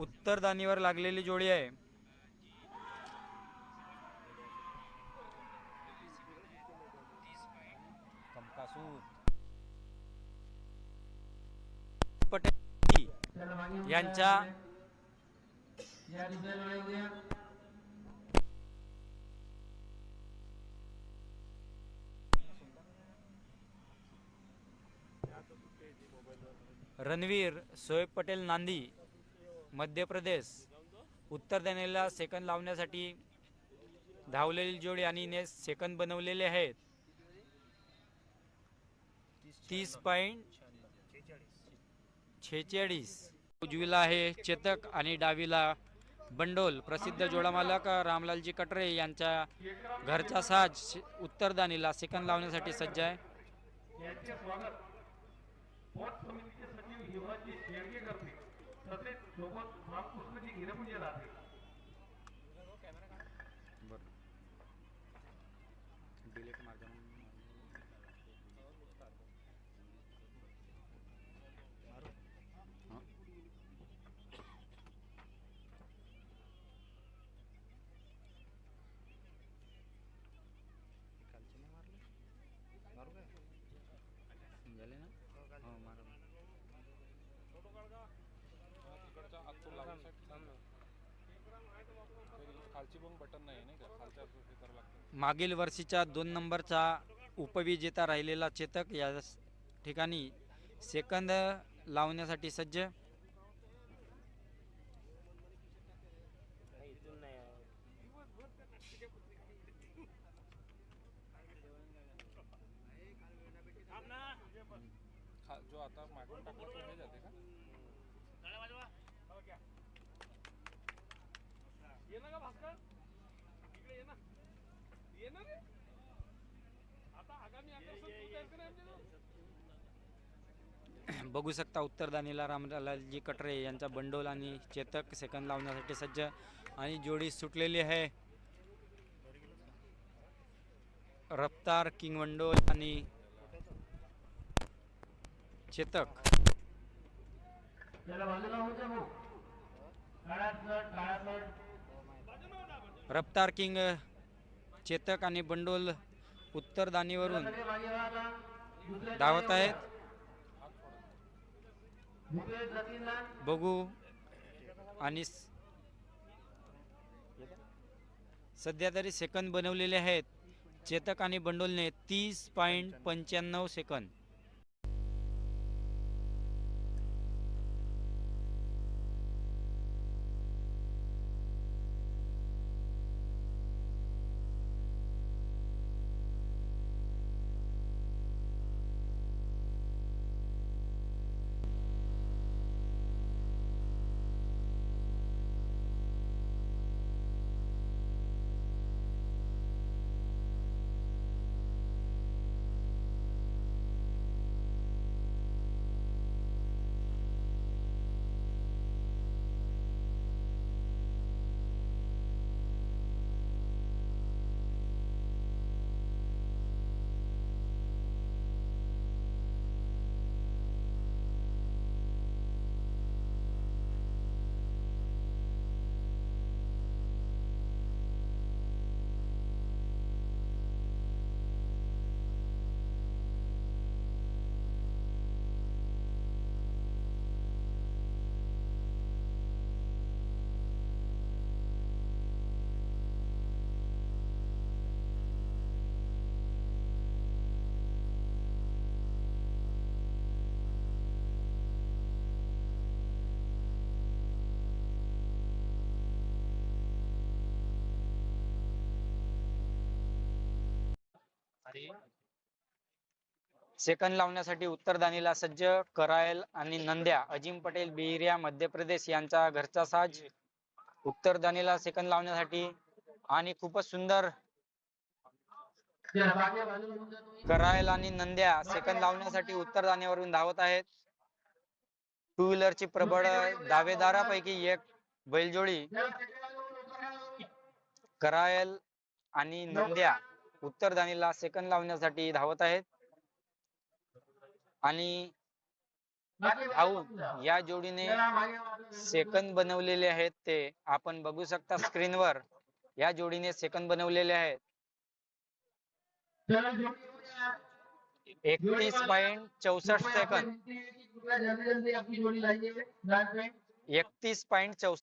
उत्तरदानीवर लागलेली जोडी आहे. यांच्या रणवीर सोहेब पटेल नांदी. मध्य प्रदेश उत्तर देण्याला सेकंद लावण्यासाठी धावलेली जोडी आणि ने सेकंद बनवलेले आहेत. तीस पॉईंट छेचाळीस. उजवीला आहे चेतक आणि डावीला बंडोल. प्रसिद्ध जोडामालक रामलालजी कटरे यांच्या घरचा साज शे- उत्तरदानीला सेकंद लावण्यासाठी सज्ज आहे. सोबत रामकृष्णजी हिरपुंजे राहते झाले ना हो मारा तिकडच्या आतून लावण्यासाठी खालची बटन नाही नाही का? खालच्या मागील वर्षीच्या दोन नंबरचा उपविजेता राहिलेला चेतक या ठिकाणी सेकंद लावण्यासाठी सज्ज. जो आता मागून टाकला तो हे जाते का ये ना का भास्कर इकडे ये ना ये ना रे आता आगामी आकर्षण तू द्यायचं नाही आमच्या बघू शकता उत्तरदानीला रामलालजी कटरे यांचा बंडोल आणि चेतक सेकंद लावण्यासाठी सज्ज आणि जोडी सुटलेली आहे. रफ्तार किंग बंडोल आणि चेतक. रफ्तार किंग चेतक आणि बंडोल उत्तरदानीवरून धावत आहेत. बघू. आणि सध्या तरी सेकंद बनवलेले आहेत. चेतक आणि बंडोलने तीस पॉईंट पंच्याण्णव सेकंद. सेकंद लावण्यासाठी उत्तरदानीला सज्ज करायल आणि नंद्या अजिम पटेल बिहिर्या मध्य प्रदेश यांचा घरचा साज. उत्तरदानीला सेकंद लावण्यासाठी आणि खूपच सुंदर करायल आणि नंद्या सेकंद लावण्यासाठी उत्तरदानीवरून धावत आहेत. टू व्हीलरची प्रबळ दावेदारापैकी एक बैलजोडी करायल आणि नंद्या उत्तरदानीला सेकंद लावण्यासाठी धावत आहेत. आणि या जोडीने सेकंद बनवलेले आहेत ते. आपण बघू शकता स्क्रीनवर या जोडीने सेकंद बनवलेले आहेत. एकतीस पॉइंट चौसष्ट सेकंद एकतीस पॉइंट चौसष्ट